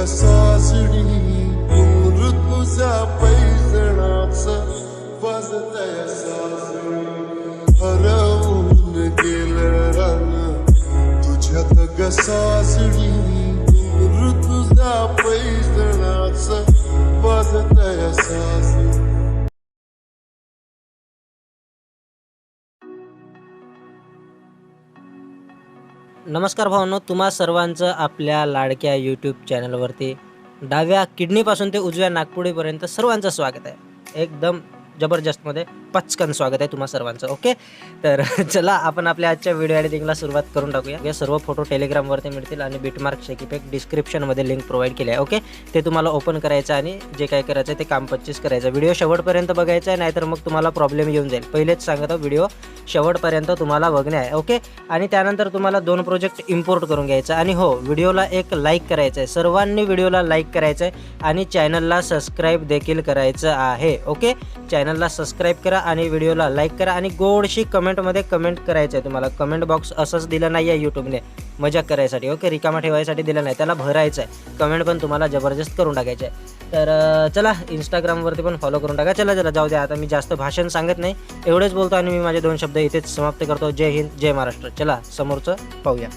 ka sasëri Në më rëtë mu sa pejzë në atësa Vazë të ja sasëri Hara unë नमस्कार भावनो तुम्हा सर्वांचं आपल्या लाडक्या YouTube चॅनलवरती डाव्या किडनीपासून ते उजव्या नागपुडीपर्यंत सर्वांचं स्वागत आहे. एकदम जबरदस्तमध्ये पचकन स्वागत आहे तुम्हा सर्वांचं ओके? तर चला आपण आपल्या आजच्या व्हिडिओ एडिटिंगला सुरुवात करून टाकूया. या सर्व फोटो टेलिग्रामवरती मिळतील आणि बिटमार्क शेकीपेक डिस्क्रिप्शनमध्ये लिंक प्रोव्हाइड केली आहे ओके? ते तुम्हाला ओपन करायचं आणि जे काय करायचं आहे ते काम पच्चीस करायचं व्हिडिओ शेवटपर्यंत बघायचा आहे नाहीतर मग तुम्हाला प्रॉब्लेम येऊन जाईल. पहिलेच सांगतो व्हिडिओ शेवटपर्यंत तुम्हाला बघणे आहे ओके? आणि त्यानंतर तुम्हाला दोन प्रोजेक्ट इम्पोर्ट करून घ्यायचं आणि हो व्हिडिओला एक लाईक करायचं आहे. सर्वांनी व्हिडिओला लाईक करायचं आहे आणि चॅनलला सबस्क्राईब देखील करायचं आहे ओके? चॅनल चॅनलला सबस्क्राईब करा आणि व्हिडिओला लाईक करा आणि गोडशी कमेंटमध्ये कमेंट करायचं आहे तुम्हाला. कमेंट बॉक्स असंच दिलं नाही आहे यूट्यूबने मजा करायसाठी ओके रिकामा ठेवायसाठी दिलं नाही त्याला भरायचं आहे कमेंट पण तुम्हाला जबरदस्त करून टाकायचं आहे. तर चला इंस्टाग्रामवरती पण फॉलो करून टाका. चला चला जाऊ द्या. आता मी जास्त भाषण सांगत नाही. एवढेच बोलतो आणि मी माझे दोन शब्द इथेच समाप्त करतो. जय हिंद जय महाराष्ट्र. चला समोरचं पाहूया.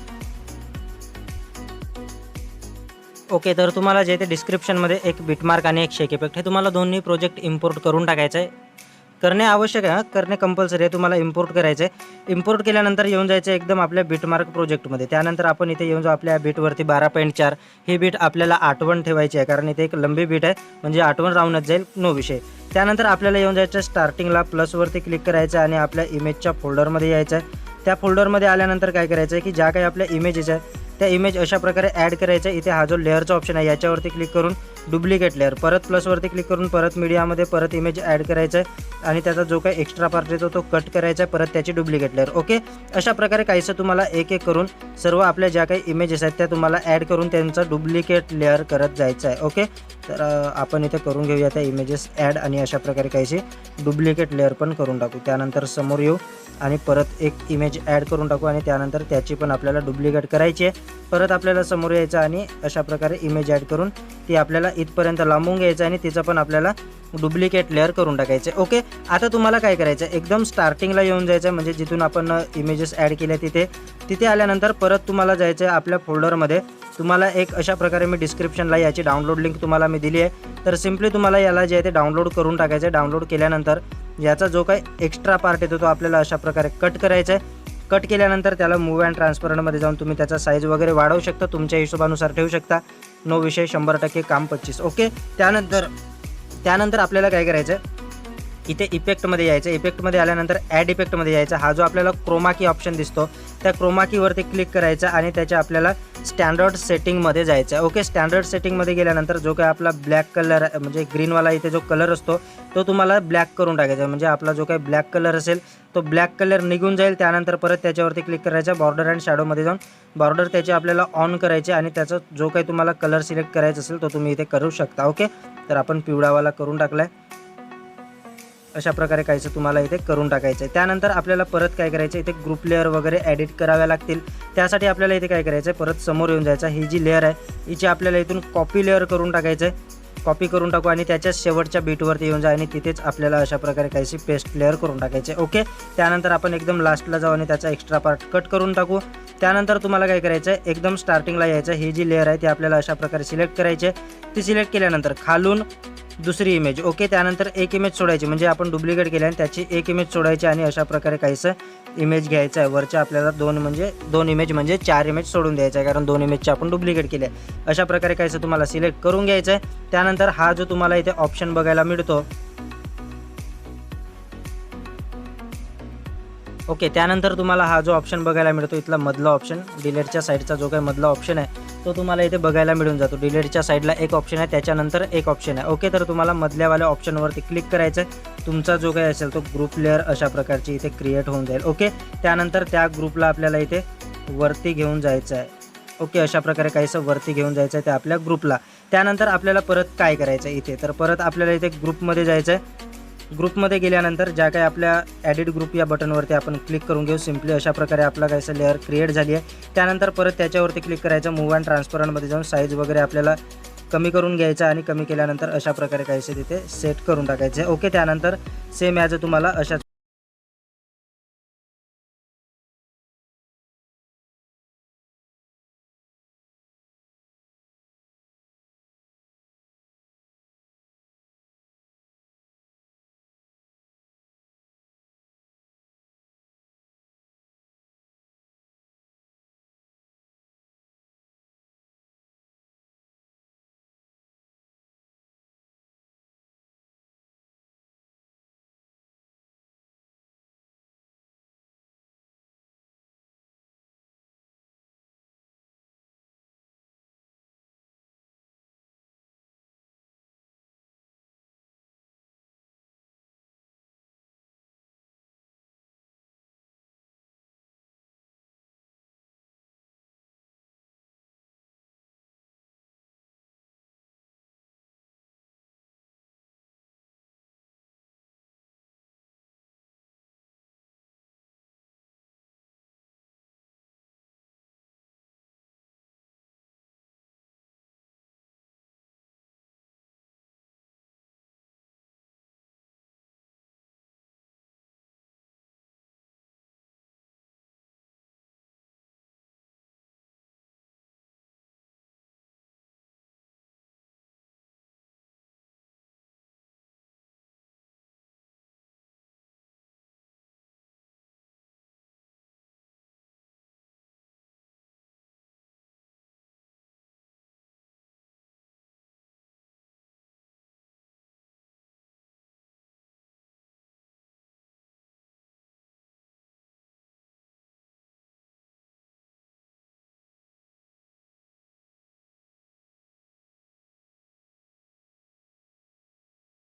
ओके तर तुम्हाला जे ते डिस्क्रिप्शनमध्ये एक बिटमार्क आणि एक शेक इफेक्ट हे तुम्हाला दोन्ही प्रोजेक्ट इम्पोर्ट करून टाकायचं आहे. करणे आवश्यक आहे करणे कंपल्सरी आहे तुम्हाला इम्पोर्ट करायचं आहे इम्पोर्ट केल्यानंतर येऊन जायचं आहे एकदम आपल्या बिटमार्क प्रोजेक्टमध्ये त्यानंतर आपण इथे येऊन जाऊ आपल्या बीटवरती बारा पॉईंट चार. ही बीट आपल्याला आठवण ठेवायची आहे कारण इथे एक लंबी बीट आहे म्हणजे आठवण राहूनच जाईल नो विषय. त्यानंतर आपल्याला येऊन जायचं स्टार्टिंगला प्लसवरती क्लिक करायचं आणि आपल्या इमेजच्या फोल्डरमध्ये यायचं आहे. त्या फोल्डरमध्ये आल्यानंतर काय करायचं आहे की ज्या काही आपल्या इमेजेस आहे त्या इमेज अशा प्रकारे ॲड करायचं आहे इथे हा जो लेअरचा ऑप्शन आहे याच्यावरती क्लिक करून डुप्लिकेट लेअर परत प्लसवरती क्लिक करून परत मीडियामध्ये परत इमेज ॲड करायचं आहे. आणि त्याचा जो काही एक्स्ट्रा पार्ट येतो तो कट करायचा आहे परत त्याची डुप्लिकेट लेअर ओके अशा प्रकारे काहीसं तुम्हाला एक एक करून सर्व आपल्या ज्या काही इमेजेस आहेत त्या तुम्हाला ॲड करून त्यांचा डुप्लिकेट लेअर करत जायचं आहे. ओके तर आपण इथे करून घेऊया त्या इमेजेस ॲड आणि अशा प्रकारे काहीशी डुप्लिकेट लेअर पण करून टाकू. त्यानंतर समोर येऊ आणि परत एक इमेज ॲड करून टाकू आणि त्यानंतर त्याची पण आपल्याला डुप्लिकेट करायची आहे. परत आपल्याला समोर यायचं आणि अशा प्रकारे इमेज ॲड करून ती आपल्याला इथपर्यंत लांबून घ्यायचं आणि तिचं पण आपल्याला डुप्लिकेट लेअर करून टाकायचं आहे. ओके आता तुम्हाला काय करायचं आहे? एकदम स्टार्टिंगला येऊन जायचं आहे. म्हणजे जिथून आपण इमेजेस ॲड केल्या तिथे तिथे आल्यानंतर परत तुम्हाला जायचं आहे आपल्या फोल्डरमध्ये तुम्हाला एक अशा प्रकारे मी डिस्क्रिप्शनला याची डाउनलोड लिंक तुम्हाला आम्ही दिली आहे. तर सिम्पली तुम्हाला याला जे आहे ते डाउनलोड करून टाकायचं आहे. डाउनलोड केल्यानंतर याचा जो काही एक्स्ट्रा पार्ट येतो तो आपल्याला अशा प्रकारे कट करायचा आहे. कट केल्यानंतर त्याला मूव अँड ट्रान्सपरंटमध्ये जाऊन तुम्ही त्याचा साईज वगैरे वाढवू शकता. तुमच्या हिशोबानुसार ठेवू शकता. नो विषय शंभर टक्के काम पच्चीस. ओके त्यानंतर त्यानंतर आपल्याला काय करायचं आहे? इथे इफेक्टमध्ये यायचं. इफेक्टमध्ये आल्यानंतर ॲड इफेक्टमध्ये यायचा. हा जो आपल्याला क्रोमाकी ऑप्शन दिसतो त्या क्रोमाकीवरती क्लिक करायचा आणि त्याच्या आपल्याला स्टँडर्ड सेटिंगमध्ये जायचं. आहे ओके स्टँडर्ड सेटिंगमध्ये गेल्यानंतर जो काही आपला ब्लॅक कलर म्हणजे ग्रीनवाला इथे जो कलर असतो तो तुम्हाला ब्लॅक करून टाकायचा. आहे. म्हणजे आपला जो काही ब्लॅक कलर असेल तो ब्लॅक कलर निघून जाईल. त्यानंतर परत त्याच्यावरती क्लिक करायचा. बॉर्डर अँड शॅडोमध्ये जाऊन बॉर्डर त्याची आपल्याला ऑन करायचे आणि त्याचा जो काही तुम्हाला कलर सिलेक्ट करायचा असेल तो तुम्ही इथे करू शकता. ओके तर आपण पिवळावाला करून टाकला आहे अशा प्रकारे काहीचं तुम्हाला इथे करून टाकायचं आहे त्यानंतर आपल्याला परत काय करायचं इथे ग्रुप लेअर वगैरे ॲडिट कराव्या लागतील. त्यासाठी आपल्याला इथे काय करायचं आहे परत समोर येऊन जायचं. ही जी लेअर आहे हिची आपल्याला इथून कॉपी लेअर करून टाकायचं आहे कॉपी करून टाकू आणि त्याच्या शेवटच्या बीटवरती येऊन जा आणि तिथेच आपल्याला अशा प्रकारे काहीशी पेस्ट लेअर करून टाकायचे ओके त्यानंतर आपण एकदम लास्टला जाऊ आणि त्याचा एक्स्ट्रा पार्ट कट करून टाकू. त्यानंतर तुम्हाला काय करायचं आहे एकदम स्टार्टिंगला यायचं ही जी लेअर आहे ती आपल्याला अशा प्रकारे सिलेक्ट करायची ती सिलेक्ट केल्यानंतर खालून दुसरी इमेज ओके त्यानंतर एक इमेज सोडायची. म्हणजे आपण डुप्लिकेट केली आणि त्याची एक इमेज सोडायची आणि अशा प्रकारे काहीसं इमेज घ्यायचं आहे. वरच्या आपल्याला दोन म्हणजे दोन इमेज म्हणजे चार इमेज सोडून द्यायचं आहे. कारण दोन इमेजचे आपण डुप्लिकेट केले आहे. अशा प्रकारे काहीसं तुम्हाला सिलेक्ट करून घ्यायचं आहे त्यानंतर हा जो तुम्हाला इथे ऑप्शन बघायला मिळतो. ओके त्यानंतर तुम्हाला हा जो ऑप्शन बघायला मिळतो इथला मधला ऑप्शन डिलेटच्या साईडचा जो काही मधला ऑप्शन आहे तो तुम्हाला इथे बघायला मिळून जातो. डिलेटच्या साईडला एक ऑप्शन आहे त्याच्यानंतर एक ऑप्शन आहे. ओके तर तुम्हाला मधल्यावाल्या ऑप्शनवरती क्लिक करायचं आहे तुमचा जो काही असेल तो ग्रुप लेअर अशा प्रकारची इथे क्रिएट होऊन जाईल. ओके त्यानंतर त्या ग्रुपला आपल्याला इथे वरती घेऊन जायचं आहे ओके अशा प्रकारे काहीसं वरती घेऊन जायचं आहे त्या आपल्या ग्रुपला त्यानंतर आपल्याला परत काय करायचं आहे इथे? तर परत आपल्याला इथे ग्रुपमध्ये जायचं आहे ग्रुपमध्ये गेल्यानंतर ज्या काही आपल्या ॲडिट ग्रुप या बटनवरती आपण क्लिक करून घेऊ सिम्पली अशा प्रकारे आपला काहीसं लेअर क्रिएट झाली आहे. त्यानंतर परत त्याच्यावरती क्लिक करायचं मूव अँड ट्रान्सपरंटमध्ये जाऊन साईज वगैरे आपल्याला कमी करून घ्यायचा आणि कमी केल्यानंतर अशा प्रकारे काहीसे तिथे सेट करून टाकायचे ओके त्यानंतर सेम ॲज तुम्हाला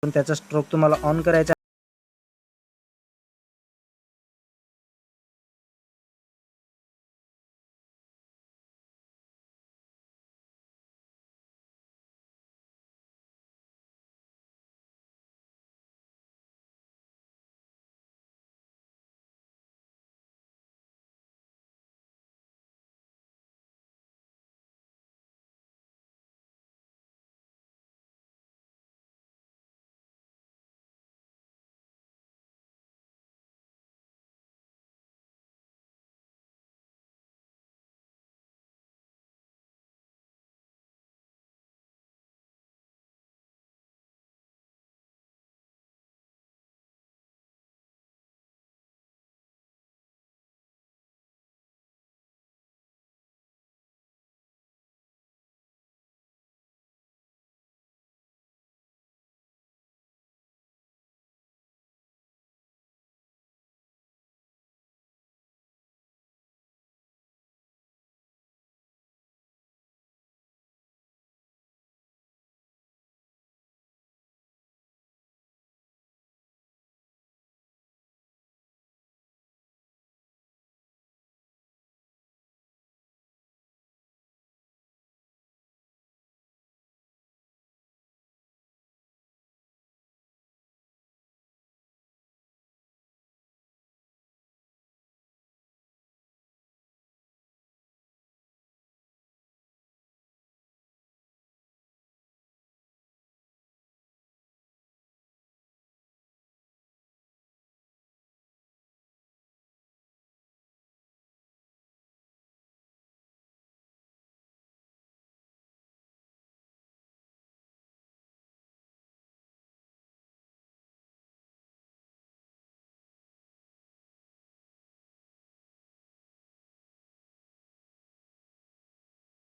पण त्याचा स्ट्रोक तुम्हाला ऑन करायचा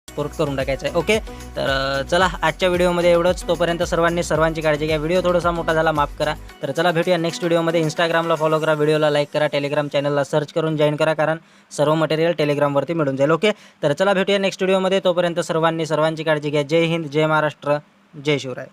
एक्सपोर्ट करून टाकायचं आहे. ओके तर चला आजच्या व्हिडिओमध्ये एवढंच. तोपर्यंत सर्वांनी सर्वांची काळजी घ्या. व्हिडिओ थोडासा मोठा झाला माफ करा. तर चला भेटूया नेक्स्ट व्हिडिओमध्ये. इंस्टाग्रामला फॉलो करा व्हिडिओला लाईक करा टेलिग्राम चॅनलला सर्च करून जॉईन करा कारण सर्व मटेरियल टेलिग्रामवरती मिळून जाईल. ओके तर चला भेटूया नेक्स्ट व्हिडिओमध्ये. तोपर्यंत सर्वांनी सर्वांची काळजी घ्या. जय हिंद जय महाराष्ट्र जय शिवराय.